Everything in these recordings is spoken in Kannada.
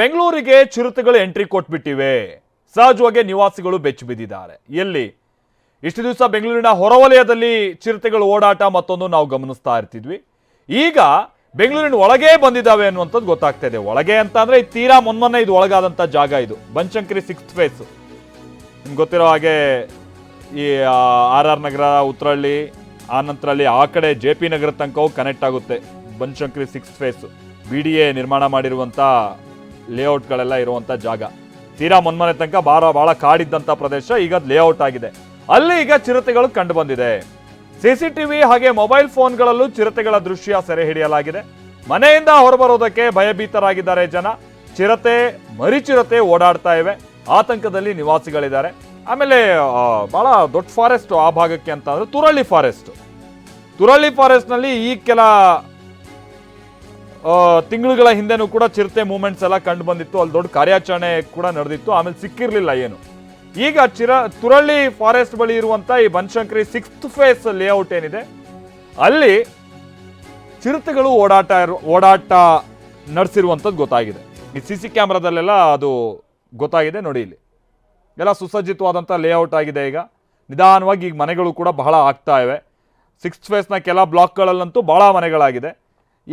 ಬೆಂಗಳೂರಿಗೆ ಚಿರತೆಗಳು ಎಂಟ್ರಿ ಕೊಟ್ಬಿಟ್ಟಿವೆ. ಸಹಜವಾಗಿ ನಿವಾಸಿಗಳು ಬೆಚ್ಚಿ ಬಿದ್ದಿದ್ದಾರೆ. ಎಲ್ಲಿ? ಇಷ್ಟು ದಿವಸ ಬೆಂಗಳೂರಿನ ಹೊರವಲಯದಲ್ಲಿ ಚಿರತೆಗಳು ಓಡಾಟ ಮತ್ತೊಂದು ನಾವು ಗಮನಿಸ್ತಾ ಇರ್ತಿದ್ವಿ. ಈಗ ಬೆಂಗಳೂರಿನ ಒಳಗೇ ಬಂದಿದ್ದಾವೆ ಅನ್ನುವಂಥದ್ದು ಗೊತ್ತಾಗ್ತಾ ಇದೆ. ಒಳಗೆ ಅಂತ ಅಂದ್ರೆ ತೀರಾ ಮೊನ್ಮೊನ್ನೆ ಇದು ಒಳಗಾದಂಥ ಜಾಗ ಇದು. ಬನಶಂಕರಿ ಸಿಕ್ಸ್ತ್ ಫೇಸ್ ನಿಮ್ಗೆ ಗೊತ್ತಿರೋ ಹಾಗೆ ಈ ಆರ್ ಆರ್ ನಗರ ಉತ್ತರಹಳ್ಳಿ ಆ ಆ ಕಡೆ ಜೆ ಪಿ ನಗರ ತನಕವು ಕನೆಕ್ಟ್ ಆಗುತ್ತೆ. Banashankari sixth phase B D A ನಿರ್ಮಾಣ ಮಾಡಿರುವಂಥ ಲೇಔಟ್ಗಳೆಲ್ಲ ಇರುವಂಥ ಜಾಗ. ತೀರಾ ಮೊನ್ಮನೆ ತನಕ ಭಾಳ ಭಾಳ ಕಾಡಿದ್ದಂಥ ಪ್ರದೇಶ ಈಗ ಲೇಔಟ್ ಆಗಿದೆ. ಅಲ್ಲಿ ಈಗ ಚಿರತೆಗಳು ಕಂಡು ಬಂದಿದೆ ಸಿಸಿಟಿವಿ ಹಾಗೆ ಮೊಬೈಲ್ ಫೋನ್ಗಳಲ್ಲೂ ಚಿರತೆಗಳ ದೃಶ್ಯ ಸೆರೆ ಹಿಡಿಯಲಾಗಿದೆ. ಮನೆಯಿಂದ ಹೊರಬರೋದಕ್ಕೆ ಭಯಭೀತರಾಗಿದ್ದಾರೆ ಜನ. ಚಿರತೆ ಮರಿ ಚಿರತೆ ಓಡಾಡ್ತಾ ಇವೆ. ಆತಂಕದಲ್ಲಿ ನಿವಾಸಿಗಳಿದ್ದಾರೆ. ಆಮೇಲೆ ಭಾಳ ದೊಡ್ಡ ಫಾರೆಸ್ಟ್ ಆ ಭಾಗಕ್ಕೆ ಅಂತ ತುರಳಿ ತುರಳ್ಳಿ ಫಾರೆಸ್ಟ್ ತುರಳ್ಳಿ ಫಾರೆಸ್ಟ್ನಲ್ಲಿ ಈ ಕೆಲ ತಿಂಗಳುಗಳ ಹಿಂದೆನೂ ಕೂಡ ಚಿರತೆ ಮೂಮೆಂಟ್ಸ್ ಎಲ್ಲ ಕಂಡು ಬಂದಿತ್ತು. ಅಲ್ಲಿ ದೊಡ್ಡ ಕಾರ್ಯಾಚರಣೆ ಕೂಡ ನಡೆದಿತ್ತು. ಆಮೇಲೆ ಸಿಕ್ಕಿರಲಿಲ್ಲ ಏನು. ಈಗ ಚಿರ, ತುರಳ್ಳಿ ಫಾರೆಸ್ಟ್ ಬಳಿ ಇರುವಂತ ಈ ಬನಶಂಕರಿ ಸಿಕ್ಸ್ತ್ ಫೇಸ್ ಲೇಔಟ್ ಏನಿದೆ, ಅಲ್ಲಿ ಚಿರತೆಗಳು ಓಡಾಟ ಓಡಾಟ ನಡೆಸಿರುವಂಥದ್ದು ಗೊತ್ತಾಗಿದೆ. ಈ ಸಿ ಸಿ ಕ್ಯಾಮ್ರಾದಲ್ಲೆಲ್ಲ ಅದು ಗೊತ್ತಾಗಿದೆ ನೋಡಿ ಇಲ್ಲಿ. ಎಲ್ಲ ಸುಸಜ್ಜಿತವಾದಂಥ ಲೇಔಟ್ ಆಗಿದೆ ಈಗ. ನಿಧಾನವಾಗಿ ಈಗ ಮನೆಗಳು ಕೂಡ ಬಹಳ ಆಗ್ತಾ ಇವೆ. ಸಿಕ್ಸ್ತ್ ಫೇಸ್ನ ಕೆಲ ಬ್ಲಾಕ್ಗಳಲ್ಲಂತೂ ಭಾಳ ಮನೆಗಳಾಗಿದೆ.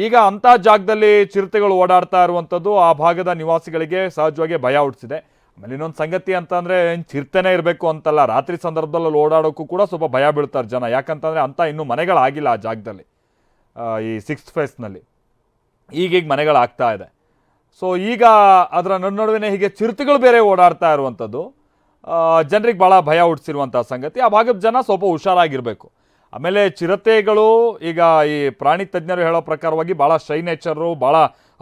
ಈಗ ಅಂಥ ಜಾಗದಲ್ಲಿ ಚಿರತೆಗಳು ಓಡಾಡ್ತಾ ಇರುವಂಥದ್ದು ಆ ಭಾಗದ ನಿವಾಸಿಗಳಿಗೆ ಸಹಜವಾಗಿ ಭಯ ಹುಟ್ಟಿಸಿದೆ. ಆಮೇಲೆ ಇನ್ನೊಂದು ಸಂಗತಿ ಅಂತಂದರೆ ಏನು ಚಿರತೆನೇ ಇರಬೇಕು ಅಂತಲ್ಲ, ರಾತ್ರಿ ಸಂದರ್ಭದಲ್ಲಿ ಓಡಾಡೋಕ್ಕೂ ಕೂಡ ಸ್ವಲ್ಪ ಭಯ ಬೀಳ್ತಾರೆ ಜನ. ಯಾಕಂತಂದರೆ ಅಂಥ ಇನ್ನೂ ಮನೆಗಳಾಗಿಲ್ಲ ಆ ಜಾಗದಲ್ಲಿ ಈ ಸಿಕ್ಸ್ತ್ ಫೇಸ್ನಲ್ಲಿ ಈಗೀಗ ಮನೆಗಳಾಗ್ತಾ ಇದೆ. ಸೊ ಈಗ ಅದರ ನಡುವೆ ಹೀಗೆ ಚಿರತೆಗಳು ಬೇರೆ ಓಡಾಡ್ತಾ ಇರುವಂಥದ್ದು ಜನರಿಗೆ ಭಾಳ ಭಯ ಹುಟ್ಟಿಸಿರುವಂಥ ಸಂಗತಿ. ಆ ಭಾಗದ ಜನ ಸ್ವಲ್ಪ ಹುಷಾರಾಗಿರಬೇಕು. ಆಮೇಲೆ ಚಿರತೆಗಳು ಈಗ ಈ ಪ್ರಾಣಿ ತಜ್ಞರು ಹೇಳೋ ಪ್ರಕಾರವಾಗಿ ಭಾಳ ಶೈ ನೇಚರು ಭಾಳ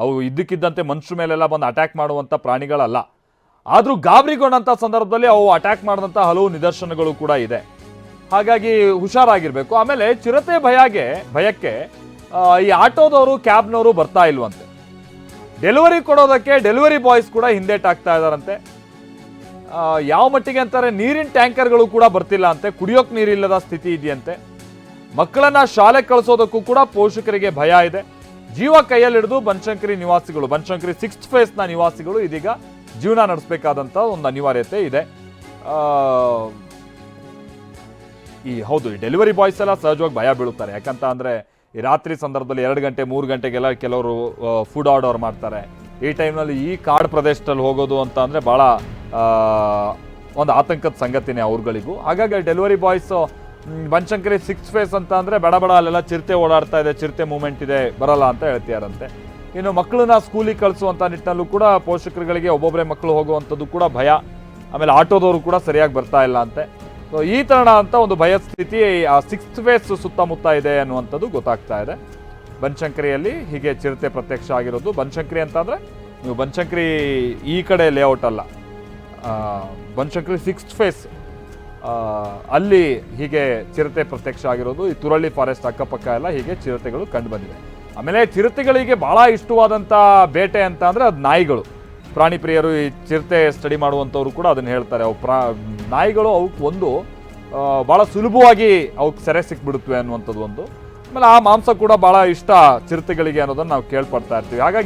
ಅವು ಇದ್ದಕ್ಕಿದ್ದಂತೆ ಮನುಷ್ಯರ ಮೇಲೆಲ್ಲ ಬಂದು ಅಟ್ಯಾಕ್ ಮಾಡುವಂಥ ಪ್ರಾಣಿಗಳಲ್ಲ. ಆದರೂ ಗಾಬರಿಗೊಂಡಂಥ ಸಂದರ್ಭದಲ್ಲಿ ಅವು ಅಟ್ಯಾಕ್ ಮಾಡಿದಂಥ ಹಲವು ನಿದರ್ಶನಗಳು ಕೂಡ ಇದೆ. ಹಾಗಾಗಿ ಹುಷಾರಾಗಿರಬೇಕು. ಆಮೇಲೆ ಚಿರತೆ ಭಯಗೆ, ಭಯಕ್ಕೆ ಈ ಆಟೋದವರು, ಕ್ಯಾಬ್ನವರು ಬರ್ತಾ ಇಲ್ವಂತೆ. ಡೆಲಿವರಿ ಕೊಡೋದಕ್ಕೆ ಡೆಲಿವರಿ ಬಾಯ್ಸ್ ಕೂಡ ಹಿಂದೇಟಾಗ್ತಾ ಆಗ್ತಾ ಇದ್ದಾರಂತೆ. ಯಾವ ಮಟ್ಟಿಗೆ ಅಂತಾರೆ, ನೀರಿನ ಟ್ಯಾಂಕರ್ಗಳು ಕೂಡ ಬರ್ತಿಲ್ಲ ಅಂತೆ. ಕುಡಿಯೋಕೆ ನೀರಿಲ್ಲದ ಸ್ಥಿತಿ ಇದೆಯಂತೆ. ಮಕ್ಕಳನ್ನ ಶಾಲೆ ಕಳಿಸೋದಕ್ಕೂ ಕೂಡ ಪೋಷಕರಿಗೆ ಭಯ ಇದೆ. ಜೀವ ಕೈಯಲ್ಲಿ ಹಿಡಿದು ಬನಶಂಕರಿ ನಿವಾಸಿಗಳು, ಬನಶಂಕರಿ ಸಿಕ್ಸ್ತ್ ಫೇಸ್ನ ನಿವಾಸಿಗಳು ಇದೀಗ ಜೀವನ ನಡೆಸಬೇಕಾದಂತ ಒಂದು ಅನಿವಾರ್ಯತೆ ಇದೆ. ಈ ಹೌದು, ಈ ಡೆಲಿವರಿ ಬಾಯ್ಸ್ ಎಲ್ಲ ಸಹಜವಾಗಿ ಭಯ ಬೀಳುತ್ತಾರೆ. ಯಾಕಂತ ಅಂದರೆ ಈ ರಾತ್ರಿ ಸಂದರ್ಭದಲ್ಲಿ ಎರಡು ಗಂಟೆ, ಮೂರು ಗಂಟೆಗೆಲ್ಲ ಕೆಲವರು ಫುಡ್ ಆರ್ಡರ್ ಮಾಡ್ತಾರೆ. ಈ ಟೈಮ್ನಲ್ಲಿ ಈ ಕಾಡು ಪ್ರದೇಶದಲ್ಲಿ ಹೋಗೋದು ಅಂತ ಅಂದರೆ ಭಾಳ ಒಂದು ಆತಂಕದ ಸಂಗತಿನೇ ಅವ್ರುಗಳಿಗೂ. ಹಾಗಾಗಿ delivery boys Banashankari six phase ಅಂತ ಅಂದರೆ ಬಡ ಬಡ ಅಲ್ಲೆಲ್ಲ ಚಿರತೆ ಓಡಾಡ್ತಾ ಇದೆ, ಚಿರತೆ ಮೂಮೆಂಟ್ ಇದೆ, ಬರಲ್ಲ ಅಂತ ಹೇಳ್ತಿಯಾರಂತೆ. ಇನ್ನು ಮಕ್ಕಳನ್ನ ಸ್ಕೂಲಿಗೆ ಕಳಿಸುವಂಥ ನಿಟ್ಟಿನಲ್ಲೂ ಕೂಡ ಪೋಷಕರುಗಳಿಗೆ ಒಬ್ಬೊಬ್ಬರೇ ಮಕ್ಕಳು ಹೋಗುವಂಥದ್ದು ಕೂಡ ಭಯ. ಆಮೇಲೆ ಆಟೋದವರು ಕೂಡ ಸರಿಯಾಗಿ ಬರ್ತಾ ಇಲ್ಲ ಅಂತೆ. ಸೊ ಈ ತರಣ ಅಂತ ಒಂದು ಭಯ ಸ್ಥಿತಿ ಆ ಸಿಕ್ಸ್ತ್ ಫೇಸ್ ಸುತ್ತಮುತ್ತ ಇದೆ ಅನ್ನುವಂಥದ್ದು ಗೊತ್ತಾಗ್ತಾ ಇದೆ. ಬನಶಂಕರಿಯಲ್ಲಿ ಹೀಗೆ ಚಿರತೆ ಪ್ರತ್ಯಕ್ಷ ಆಗಿರೋದು. ಬನಶಂಕರಿ ಅಂತಂದರೆ ನೀವು ಬನಶಂಕರಿ ಈ ಕಡೆ ಲೇಔಟ್ ಅಲ್ಲ. ಬನಶಂಕರಿ ಸಿಕ್ಸ್ತ್ ಫೇಸ್ ಅಲ್ಲಿ ಹೀಗೆ ಚಿರತೆ ಪ್ರತ್ಯಕ್ಷ ಆಗಿರೋದು, ಈ ತುರಳ್ಳಿ ಫಾರೆಸ್ಟ್ ಅಕ್ಕಪಕ್ಕ ಎಲ್ಲ ಹೀಗೆ ಚಿರತೆಗಳು ಕಂಡು ಬಂದಿವೆ. ಆಮೇಲೆ ಚಿರತೆಗಳಿಗೆ ಬಹಳ ಇಷ್ಟವಾದಂಥ ಬೇಟೆ ಅಂತ ಅಂದರೆ ಅದು ನಾಯಿಗಳು. ಪ್ರಾಣಿ ಪ್ರಿಯರು ಈ ಚಿರತೆ ಸ್ಟಡಿ ಮಾಡುವಂಥವ್ರು ಕೂಡ ಅದನ್ನು ಹೇಳ್ತಾರೆ. ಅವು ಪ್ರಾ, ನಾಯಿಗಳು ಅವಕ್ಕೆ ಒಂದು ಭಾಳ ಸುಲಭವಾಗಿ ಅವಕ್ಕೆ ಸೆರೆ ಸಿಕ್ಬಿಡುತ್ತವೆ ಅನ್ನುವಂಥದ್ದು ಒಂದು. ಆಮೇಲೆ ಆ ಮಾಂಸ ಕೂಡ ಭಾಳ ಇಷ್ಟ ಚಿರತೆಗಳಿಗೆ ಅನ್ನೋದನ್ನು ನಾವು ಕೇಳ್ಪಡ್ತಾ ಇರ್ತೀವಿ. ಹಾಗಾಗಿ